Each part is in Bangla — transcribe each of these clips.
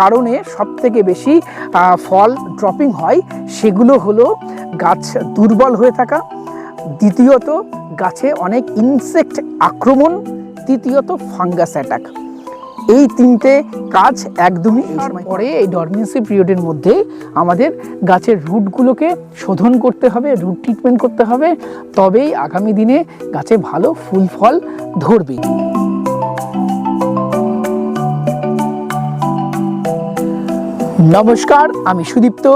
কারণে সবথেকে বেশি ফল ড্রপিং হয়, সেগুলো হলো গাছ দুর্বল হয়ে থাকা। দ্বিতীয়ত, গাছে অনেক ইনসেক্ট আক্রমণ। তৃতীয়ত ফাঙ্গাস অ্যাটাক এই তিনটে কাজ একদমই পরে এই ডরমেন্সি পিরিয়ডের মধ্যে আমাদের গাছের রুটগুলোকে শোধন করতে হবে রুট ট্রিটমেন্ট করতে হবে। তবেই আগামী দিনে গাছে ভালো ফুল ফল ধরবে। নমস্কার, আমি সুদীপ্ত।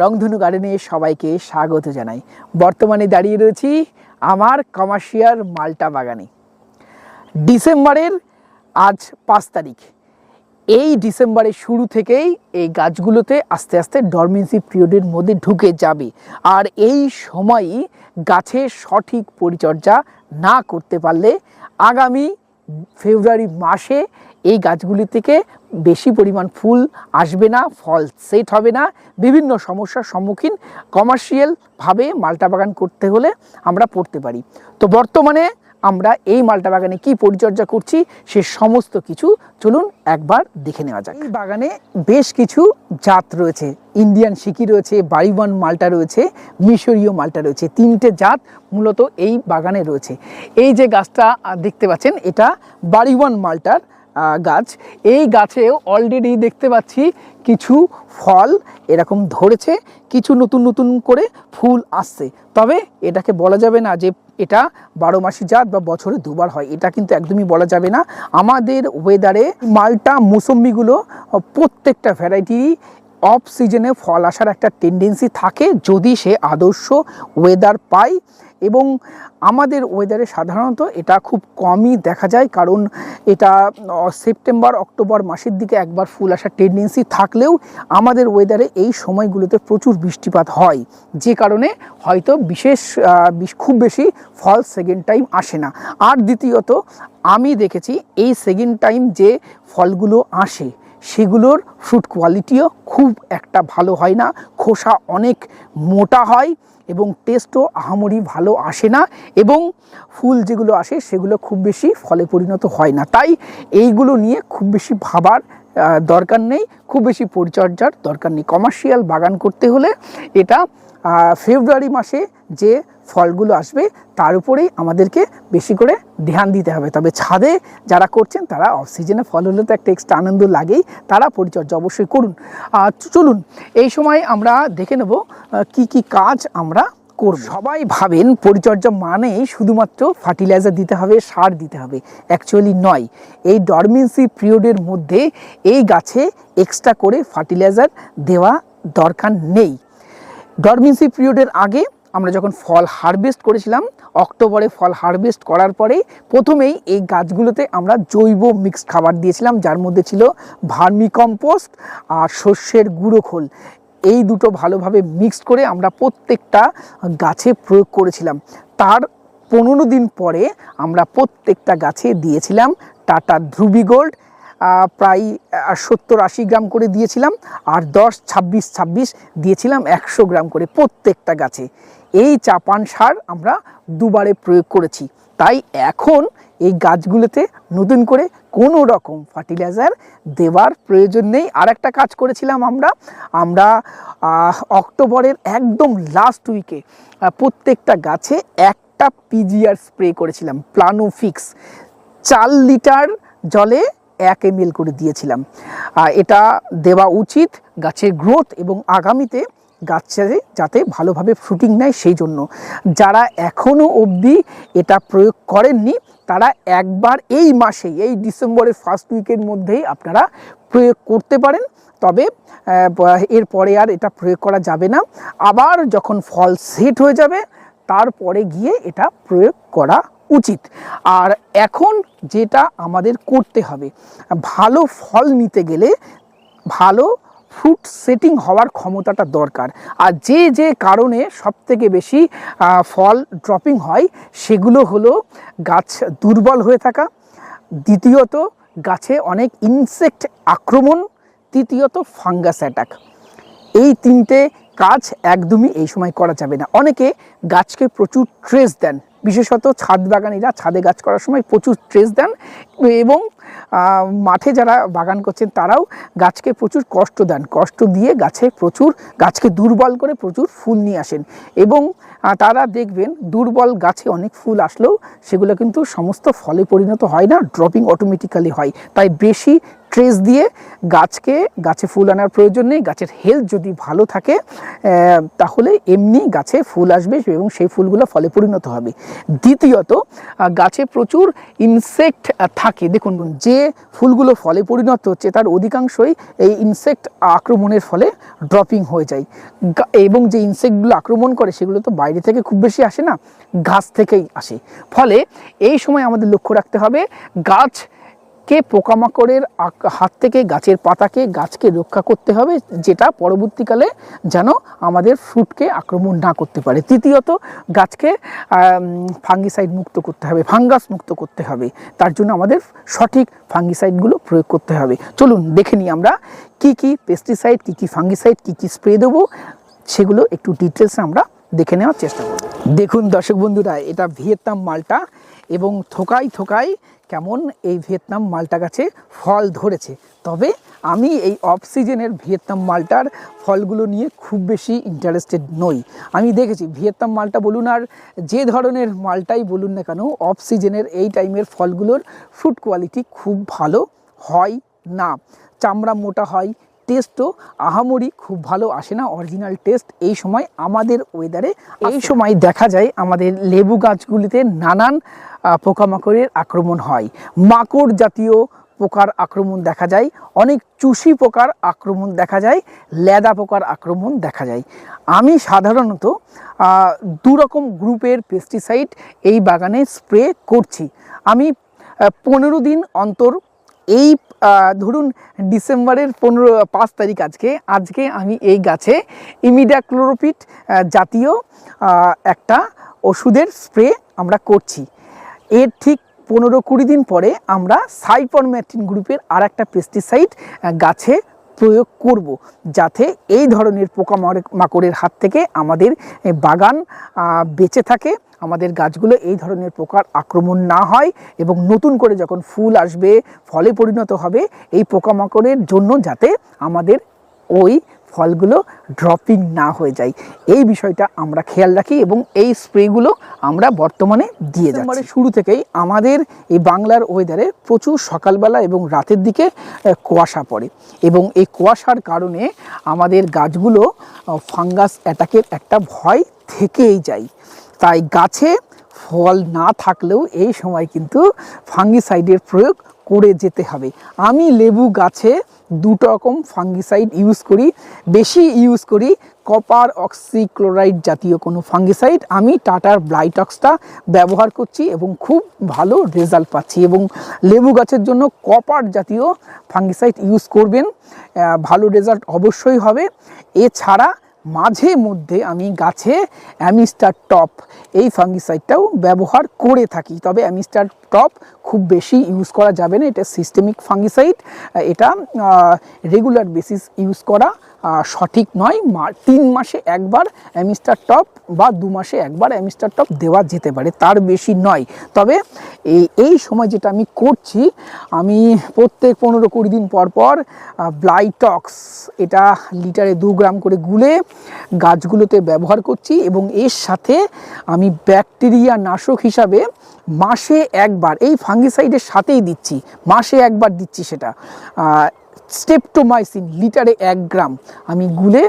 রংধনু গার্ডেনে সবাইকে স্বাগত জানাই। বর্তমানে দাঁড়িয়ে রয়েছি আমার কমার্শিয়াল মাল্টা বাগানে। ডিসেম্বরের আজ পাঁচ তারিখ। এই ডিসেম্বরের শুরু থেকেই এই গাছগুলোতে আস্তে আস্তে ডরমেন্সি পিরিয়ডের মধ্যে ঢুকে যাবে। আর এই সময়ই গাছের সঠিক পরিচর্যা না করতে পারলে আগামী ফেব্রুয়ারি মাসে এই গাছগুলি থেকে বেশি পরিমাণ ফুল আসবে না, ফল সেট হবে না। বিভিন্ন সমস্যার সম্মুখীন কমার্শিয়ালভাবে মাল্টা বাগান করতে হলে আমরা পড়তে পারি। তো বর্তমানে আমরা এই মালটা বাগানে কি পরিচর্যা করছি, সে সমস্ত কিছু চলুন একবার দেখে নেওয়া যাক। এই বাগানে বেশ কিছু জাত রয়েছে। ইন্ডিয়ান সিকি রয়েছে বাড়িওয়ান মালটা রয়েছে, মিশরীয় মালটা রয়েছে। তিনটে জাত মূলত এই বাগানে রয়েছে। এই যে গাছটা দেখতে পাচ্ছেন, এটা বাড়িওয়ান মালটার গাছ। এই গাছেও অলরেডি দেখতে পাচ্ছি কিছু ফল এরকম ধরেছে, কিছু নতুন নতুন করে ফুল আসছে। তবে এটাকে বলা যাবে না যে এটা বারো মাসি জাত বা বছরে দুবার হয়, এটা কিন্তু একদমই বলা যাবে না। আমাদের ওয়েদারে মালটা মৌসম্বিগুলো প্রত্যেকটা ভ্যারাইটি অফ সিজনে ফল আসার একটা টেন্ডেন্সি থাকে। যদি সে আদর্শ ওয়েদার পায় এবং আমাদের ওয়েদারে সাধারণত এটা খুব কমই দেখা যায়, কারণ এটা সেপ্টেম্বর অক্টোবর মাসের দিকে একবার ফুল আসার টেন্ডেন্সি থাকলেও আমাদের ওয়েদারে এই সময়গুলোতে প্রচুর বৃষ্টিপাত হয়। যে কারণে হয়তো বিশেষ বিশ- খুব বেশি ফল সেকেন্ড টাইম আসে না। আর দ্বিতীয়ত, আমি দেখেছি এই সেকেন্ড টাইম যে ফলগুলো আসে সেগুলোর ফ্রুট কোয়ালিটিও খুব একটা ভালো হয় না। খোসা অনেক মোটা হয় এবং টেস্টও আহামরি ভালো আসে না এবং ফুল যেগুলো আসে সেগুলো খুব বেশি ফলে পরিণত হয় না। তাই এইগুলো নিয়ে খুব বেশি ভাবার দরকার নেই। খুব বেশি পরিচর্যার দরকার নেই। কমার্শিয়াল বাগান করতে হলে এটা ফেব্রুয়ারি মাসে যে ফলগুলো আসবে, তার উপরেই আমাদেরকে বেশি করে ধ্যান দিতে হবে। তবে ছাদে যারা করছেন, তারা অফ সিজনে ফল হলে তো একটা এক্সট্রা আনন্দ লাগেই, তারা পরিচর্যা অবশ্যই করুন। আর চলুন, এই সময় আমরা দেখে নেব কি কি কাজ আমরা করব। সবাই ভাবেন, পরিচর্যা মানেই শুধুমাত্র ফার্টিলাইজার দিতে হবে, সার দিতে হবে। অ্যাকচুয়ালি নয়, এই ডরমেন্সি পিরিয়ডের মধ্যে এই গাছে এক্সট্রা করে ফার্টিলাইজার দেওয়া দরকার নেই। ডরমেন্সি পিরিয়ডের আগে আমরা যখন ফল হারভেস্ট করেছিলাম, অক্টোবরে ফল হারভেস্ট করার পরেই প্রথমেই এই গাছগুলোতে আমরা জৈব মিক্সড খাবার দিয়েছিলাম, যার মধ্যে ছিল ভার্মি কম্পোস্ট আর শস্যের গুঁড়ো খোল। এই দুটো ভালোভাবে মিক্সড করে আমরা প্রত্যেকটা গাছে প্রয়োগ করেছিলাম। তার পনেরো দিন পরে আমরা প্রত্যেকটা গাছে দিয়েছিলাম টাটা ধ্রুবি গোল্ড প্রায় সত্তর আশি গ্রাম করে দিয়েছিলাম আর দশ, ছাব্বিশ ছাব্বিশ দিয়েছিলাম একশো গ্রাম করে প্রত্যেকটা গাছে। এই চাপান সার আমরা দুবারে প্রয়োগ করেছি। তাই এখন এই গাছগুলোতে নতুন করে কোনো রকম ফার্টিলাইজার দেওয়ার প্রয়োজন নেই। আর একটা কাজ করেছিলাম আমরা। আমরা অক্টোবরের একদম লাস্ট উইকে প্রত্যেকটা গাছে একটা পিজিআর স্প্রে করেছিলাম প্লানোফিক্স চার লিটার জলে এক এম করে দিয়েছিলাম। এটা দেওয়া উচিত গাছের গ্রোথ এবং আগামীতে গাছে যাতে ভালোভাবে ফ্রুটিং নেয় সেই জন্য যারা এখনও অবধি এটা প্রয়োগ করেননি, তারা একবার এই মাসেই এই ডিসেম্বরের ফার্স্ট উইকের মধ্যেই আপনারা প্রয়োগ করতে পারেন। তবে এরপরে আর এটা প্রয়োগ করা যাবে না। আবার যখন ফল সেট হয়ে যাবে, তারপরে গিয়ে এটা প্রয়োগ করা উচিত। আর এখন যেটা আমাদের করতে হবে, ভালো ফল নিতে গেলে ভালো ফ্রুট সেটিং হওয়ার ক্ষমতাটা দরকার। আর যে যে কারণে সবথেকে বেশি ফল ড্রপিং হয়, সেগুলো হলো গাছ দুর্বল হয়ে থাকা। দ্বিতীয়ত, গাছে অনেক ইনসেক্ট আক্রমণ। তৃতীয়ত ফাঙ্গাস অ্যাটাক এই তিনটে কাজ একদমই এই সময় করা যাবে না। অনেকে গাছকে প্রচুর ট্রেস দেন। বিশেষত ছাদ বাগানিরা ছাদে গাছ করার সময় প্রচুর ট্রেস দেন এবং মাঠে যারা বাগান করছেন তারাও গাছকে প্রচুর কষ্ট দেন। কষ্ট দিয়ে গাছে প্রচুর, গাছকে দুর্বল করে প্রচুর ফুল নিয়ে আসেন এবং তারা দেখবেন দুর্বল গাছে অনেক ফুল আসলেও সেগুলো কিন্তু সমস্ত ফলে পরিণত হয় না ড্রপিং অটোমেটিক্যালি হয়। তাই বেশি ট্রেস দিয়ে গাছকে, গাছে ফুল আনার প্রয়োজন নেই, গাছের হেলথ যদি ভালো থাকে তাহলে এমনি গাছে ফুল আসবে এবং সেই ফুলগুলো ফলে পরিণত হবে। দ্বিতীয়ত গাছে প্রচুর ইনসেক্ট থাকে। দেখুন যে ফুলগুলো ফলে পরিণত হচ্ছে, তার অধিকাংশই এই ইনসেক্ট আক্রমণের ফলে ড্রপিং হয়ে যায়। এবং যে ইনসেক্টগুলো আক্রমণ করে, সেগুলো তো বাইরে থেকে খুব বেশি আসে না, গাছ থেকেই আসে। ফলে এই সময় আমাদের লক্ষ্য রাখতে হবে, গাছ কে পোকামাকড়ের হাত থেকে, গাছের পাতাকে, গাছকে রক্ষা করতে হবে, যেটা পরবর্তীকালে যেন আমাদের ফ্রুটকে আক্রমণ না করতে পারে। তৃতীয়ত, গাছকে ফাঙ্গিসাইড মুক্ত করতে হবে, ফাঙ্গাস মুক্ত করতে হবে। তার জন্য আমাদের সঠিক ফাঙ্গিসাইডগুলো প্রয়োগ করতে হবে। চলুন দেখে নিই আমরা কি কি পেস্টিসাইড, কি কি ফাঙ্গিসাইড, কি কি স্প্রে দেবো। সেগুলো একটু ডিটেলসে আমরা দেখে নেওয়ার চেষ্টা করব। দেখুন দর্শক বন্ধুরা, এটা ভিয়েতনাম মালটা এবং থোকাই থোকাই কেমন এই ভিয়েতনাম মালটা গাছে ফল ধরেছে। তবে আমি এই অফ সিজনের ভিয়েতনাম মালটার ফলগুলো নিয়ে খুব বেশি ইন্টারেস্টেড নই। আমি দেখেছি ভিয়েতনাম মালটা বলুন আর যে ধরনের মালটাই বলুন না কেন অফ সিজনের এই টাইমের ফলগুলোর ফ্রুট কোয়ালিটি খুব ভালো হয় না। চামড়া মোটা হয় টেস্টও আহামরি খুব ভালো আসে না। অরিজিনাল টেস্ট এই সময় আমাদের ওয়েদারে এই সময় দেখা যায় আমাদের লেবু গাছগুলিতে নানান পোকামাকড়ের আক্রমণ হয়। মাকড় জাতীয় পোকার আক্রমণ দেখা যায়। অনেক চুষি পোকার আক্রমণ দেখা যায়। লেদা পোকার আক্রমণ দেখা যায়। আমি সাধারণত আহ, দু রকম গ্রুপের পেস্টিসাইড এই বাগানে স্প্রে করছি। আমি পনেরো দিন অন্তর এই ধরুন ডিসেম্বরের পনেরো, পাঁচ তারিখ আজকে আজকে আমি এই গাছে ইমিডাক্লোরোপিট জাতীয় একটা ওষুধের স্প্রে আমরা করছি। এর ঠিক পনেরো কুড়ি দিন পরে আমরা সাইপরম্যাটিন গ্রুপের আর একটা পেস্টিসাইড গাছে প্রয়োগ করব যাতে এই ধরনের পোকা মাকড়ের হাত থেকে আমাদের বাগান বেঁচে থাকে, আমাদের গাছগুলো এই ধরনের পোকার আক্রমণ না হয় এবং নতুন করে যখন ফুল আসবে, ফলে পরিণত হবে, এই পোকামাকড়ের জন্য যাতে আমাদের ওই ফলগুলো ড্রপিং না হয়ে যায়। এই বিষয়টা আমরা খেয়াল রাখি এবং এই স্প্রেগুলো আমরা বর্তমানে দিয়ে যাচ্ছি। শুরু থেকেই আমাদের এই বাংলার ওয়েদারে প্রচুর সকালবেলা এবং রাতের দিকে কুয়াশা পড়ে। এবং এই কুয়াশার কারণে আমাদের গাছগুলো ফাঙ্গাস অ্যাটাকের একটা ভয় থেকেই যায়। তাই গাছে ফল না থাকলেও এই সময় কিন্তু ফাঙ্গিসাইডের প্রয়োগ করে যেতে হবে। আমি লেবু গাছে দুটো রকম ফাঙ্গিসাইড ইউজ করি। বেশি ইউজ করি কপার অক্সিক্লোরাইড জাতীয় কোনো ফাঙ্গিসাইড আমি টাটার ব্লাইটক্সটা ব্যবহার করছি এবং খুব ভালো রেজাল্ট পাচ্ছি এবং লেবু গাছের জন্য কপার জাতীয় ফাঙ্গিসাইড ইউজ করবেন। ভালো রেজাল্ট অবশ্যই হবে। এছাড়া মাঝে মধ্যে আমি গাছে অ্যামিস্টার টপ এই ফাঙ্গিসাইডটাও ব্যবহার করে থাকি। তবে অ্যামিস্টার টপ খুব বেশি ইউজ করা যাবে না, এটা সিস্টেমিক ফাঙ্গিসাইড, এটা রেগুলার বেসিস ইউজ করা সঠিক নয় তিন মাসে একবার অ্যামিস্টার টপ বা দু মাসে একবার অ্যামিস্টার টপ দেওয়া যেতে পারে, তার বেশি নয়। তবে এই এই সময় যেটা আমি করছি, আমি প্রত্যেক পনেরো কুড়ি দিন পর পর ব্লাইটক্স এটা লিটারে দু গ্রাম করে গুলে গাছগুলোতে ব্যবহার করছি এবং এর সাথে আমি ব্যাকটেরিয়া নাশক হিসাবে মাসে একবার, এই ফাঙ্গিসাইডের সাথেই দিচ্ছি, মাসে একবার দিচ্ছি সেটা। স্টেপটোমাইসিন লিটারে এক গ্রাম। আমি গুলে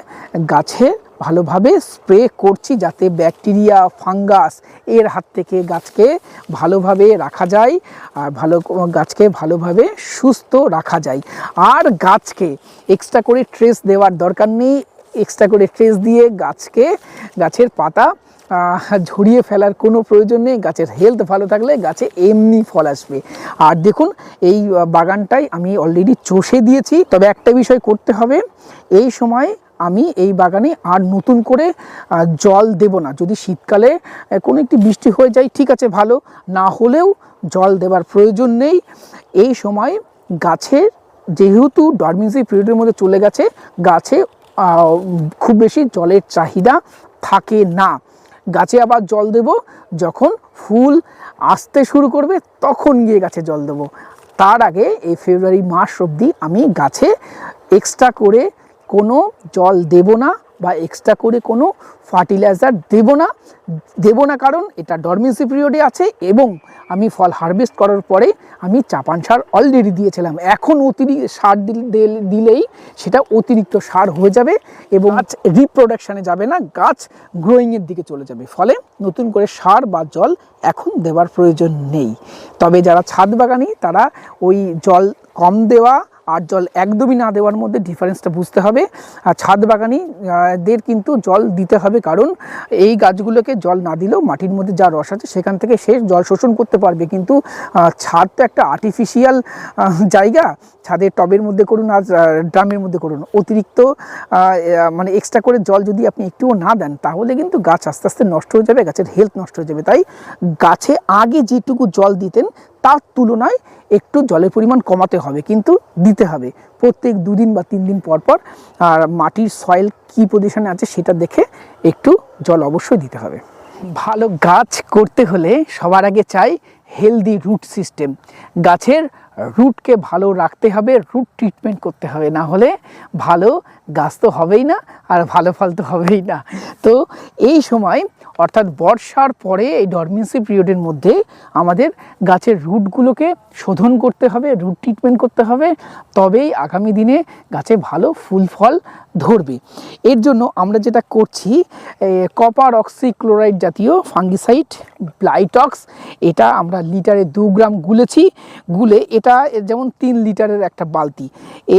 গাছে ভালোভাবে স্প্রে করছি যাতে ব্যাকটেরিয়া, ফাঙ্গাস এর হাত থেকে গাছকে ভালোভাবে রাখা যায় আর ভালো গাছকে ভালোভাবে সুস্থ রাখা যায়। আর গাছকে এক্সট্রা করে ট্রেস দেওয়ার দরকার নেই। এক্সট্রা করে ট্রেস দিয়ে গাছকে, গাছের পাতা ঝরিয়ে ফেলার কোনো প্রয়োজন নেই। গাছের হেলথ ভালো থাকলে গাছে এমনি ফল আসবে। আর দেখুন, এই বাগানটাই আমি অলরেডি চষে দিয়েছি। তবে একটা বিষয় করতে হবে, এই সময় আমি এই বাগানে আর নতুন করে জল দেব না। যদি শীতকালে কোনো একটি বৃষ্টি হয়ে যায়, ঠিক আছে, ভালো। না হলেও জল দেবার প্রয়োজন নেই। এই সময় গাছের, যেহেতু ডরমিন্সি পিরিয়ডের মধ্যে চলে গেছে, গাছে খুব বেশি জলের চাহিদা থাকে না। গাছে আবার জল দেব। যখন ফুল আসতে শুরু করবে, তখন গিয়ে গাছে জল দেব। তার আগে এই ফেব্রুয়ারি মাস অবধি আমি গাছে এক্সট্রা করে কোনো জল দেব না। বা এক্সট্রা করে কোনো ফার্টিলাইজার দেব না। দেব না কারণ এটা ডরমেন্সি পিরিয়ডে আছে এবং আমি ফল হারভেস্ট করার পরে আমি চাপান সার অলরেডি দিয়েছিলাম। এখন অতিরিক্ত সার দিল- দিল- দিলেই সেটা অতিরিক্ত সার হয়ে যাবে এবং রিপ্রোডাকশানে যাবে না, গাছ গ্রোয়িংয়ের দিকে চলে যাবে। ফলে নতুন করে সার বা জল এখন দেওয়ার প্রয়োজন নেই। তবে যারা ছাদ বাগানি তারা ওই জল কম দেওয়া আর জল একদমই না দেওয়ার মধ্যে ডিফারেন্সটা বুঝতে হবে। আর ছাদ বাগানি দের কিন্তু জল দিতে হবে, কারণ এই গাছগুলোকে জল না দিলেও মাটির মধ্যে যা রস আছে, সেখান থেকে সে জল শোষণ করতে পারবে। কিন্তু ছাদ তো একটা আর্টিফিশিয়াল জায়গা। ছাদের টবের মধ্যে করুন আর ড্রামের মধ্যে করুন। অতিরিক্ত মানে এক্সট্রা করে জল যদি আপনি একটুও না দেন, তাহলে কিন্তু গাছ আস্তে আস্তে নষ্ট হয়ে যাবে, গাছের হেলথ নষ্ট হয়ে যাবে। তাই গাছে আগে যেটুকু জল দিতেন তার তুলনায় একটু জলের পরিমাণ কমাতে হবে, কিন্তু দিতে হবে। প্রত্যেক দুদিন বা তিন দিন পর পর, আর মাটির সয়েল কী পজিশনে আছে সেটা দেখে একটু জল অবশ্যই দিতে হবে। ভালো গাছ করতে হলে সবার আগে চাই হেলদি রুট সিস্টেম গাছের রুটকে ভালো রাখতে হবে রুট ট্রিটমেন্ট করতে হবে, না হলে ভালো গাছ তো হবেই না, আর ভালো ফল তো হবেই না। তো এই সময় অর্থাৎ বর্ষার পরে এই ডরমেন্সি পিরিয়ডের মধ্যে আমাদের গাছের রুটগুলোকে শোধন করতে হবে, রুট ট্রিটমেন্ট করতে হবে। তবেই আগামী দিনে গাছে ভালো ফুল ফল ধরবে। এর জন্য আমরা যেটা করছি কপার অক্সিক্লোরাইড জাতীয় ফাঙ্গিসাইড ব্লাইটক্স এটা আমরা লিটারে দু গ্রাম গুলেছি। গুলে এটা যেমন তিন লিটারের একটা বালতি।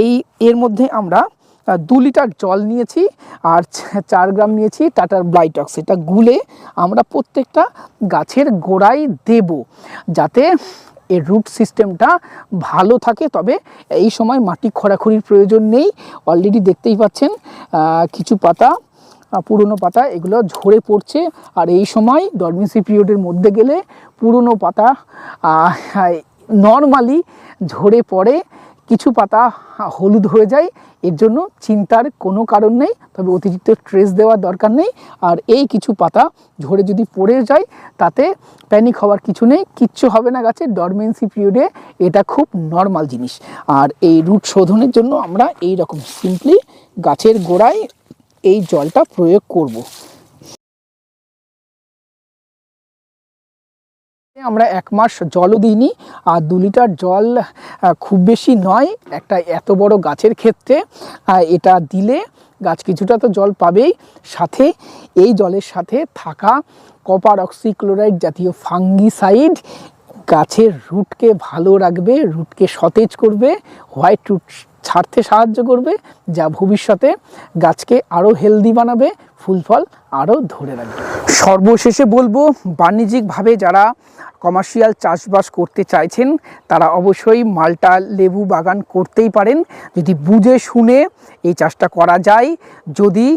এই, এর মধ্যে আমরা দু লিটার জল নিয়েছি আর চার গ্রাম নিয়েছি টাটার ব্লাইটক্স। এটা গুলে আমরা প্রত্যেকটা গাছের গোড়ায় দেব যাতে এর রুট সিস্টেমটা ভালো থাকে। তবে এই সময় মাটি খোঁড়াখুড়ির প্রয়োজন নেই। অলরেডি দেখতেই পাচ্ছেন কিছু পাতা পুরনো পাতা এগুলো ঝরে পড়ছে। আর এই সময় ডরমেন্সি পিরিয়ডের মধ্যে গেলে পুরনো পাতা নর্মালি ঝরে পড়ে। কিছু পাতা হলুদ হয়ে যায়, এর জন্য চিন্তার কোনো কারণ নেই, তবে অতিরিক্ত স্ট্রেস দেওয়ার দরকার নেই। আর এই কিছু পাতা ঝরে যদি পড়ে যায়, তাতে প্যানিক হওয়ার কিছু নেই, কিচ্ছু হবে না গাছে ডরমেন্সি পিরিয়ডে এটা খুব নর্মাল জিনিস। আর এই রুট শোধনের জন্য আমরা এই রকম সিম্পলি গাছের গোড়ায় এই জলটা প্রয়োগ করব। আমরা এক মাস জলও দিইনি, আর দু লিটার জল খুব বেশি নয়, একটা এত বড় গাছের ক্ষেত্রে এটা দিলে গাছ কিছুটা তো জল পাবেই। সাথে এই জলের সাথে থাকা কপার অক্সিক্লোরাইড জাতীয় ফাঙ্গিসাইড গাছের রুটকে ভালো রাখবে, রুটকে সতেজ করবে, হোয়াইট রুট ছাড়তে সাহায্য করবে, যা ভবিষ্যতে গাছকে আরও হেলদি বানাবে, ফুল ফল আরও ধরে রাখবে। সর্বশেষে বলব, বাণিজ্যিকভাবে যারা কমার্শিয়াল চাষবাস করতে চাইছেন, তারা অবশ্যই মালটা লেবু বাগান করতেই পারেন। যদি বুঝে শুনে এই চাষটা করা যায়, যদি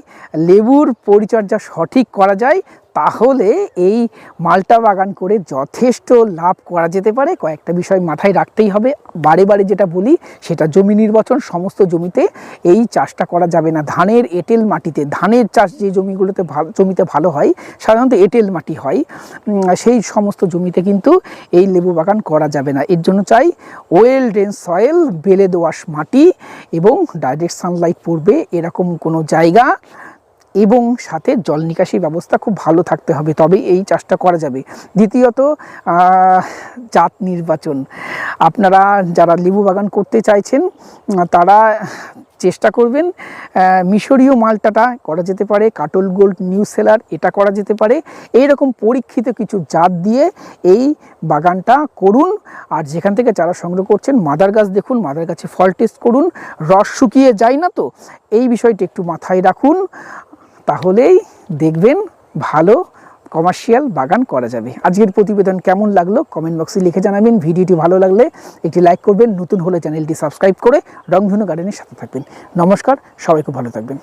লেবুর পরিচর্যা সঠিক করা যায় তাহলে এই মালটা বাগান করে যথেষ্ট লাভ করা যেতে পারে। কয়েকটা বিষয় মাথায় রাখতেই হবে। বারে বারে যেটা বলি, সেটা জমি নির্বাচন, সমস্ত জমিতে এই চাষটা করা যাবে না। ধানের এঁটেল মাটিতে, ধানের চাষ যে জমিগুলোতে ভালো জমিতে ভালো হয়, সাধারণত এঁটেল মাটি হয়। সেই সমস্ত জমিতে কিন্তু এই লেবু বাগান করা যাবে না। এর জন্য চাই ওয়েল ড্রেন সয়েল, বেলে দোআঁশ মাটি এবং ডাইরেক্ট সানলাইট পড়বে। এরকম কোনো জায়গা এবং সাথে জল নিকাশি ব্যবস্থা খুব ভালো থাকতে হবে তবেই এই চাষটা করা যাবে। দ্বিতীয়ত জাত নির্বাচন। আপনারা যারা লেবু বাগান করতে চাইছেন, তারা চেষ্টা করবেন মিশরীয় মালটাটা করা যেতে পারে, কাটল গোল্ড নিউ সেলার, এটা করা যেতে পারে। এই রকম পরীক্ষিত কিছু জাত দিয়ে এই বাগানটা করুন, আর যেখান থেকে চারা সংগ্রহ করছেন, মাদার গাছ দেখুন, মাদার গাছে ফল টেস্ট করুন, রস শুকিয়ে যায় না তো? এই বিষয়টি একটু মাথায় রাখুন। তাহলেই দেখবেন ভালো কমার্শিয়াল বাগান করা যাবে। আজকের প্রতিবেদন কেমন লাগল কমেন্ট বক্সে লিখে জানাবেন। ভিডিওটি ভালো লাগলে একটি লাইক করবেন। নতুন হলে চ্যানেলটি সাবস্ক্রাইব করে রংধনু গার্ডেনের সাথে থাকবেন। নমস্কার, সবাই খুব ভালো থাকবেন।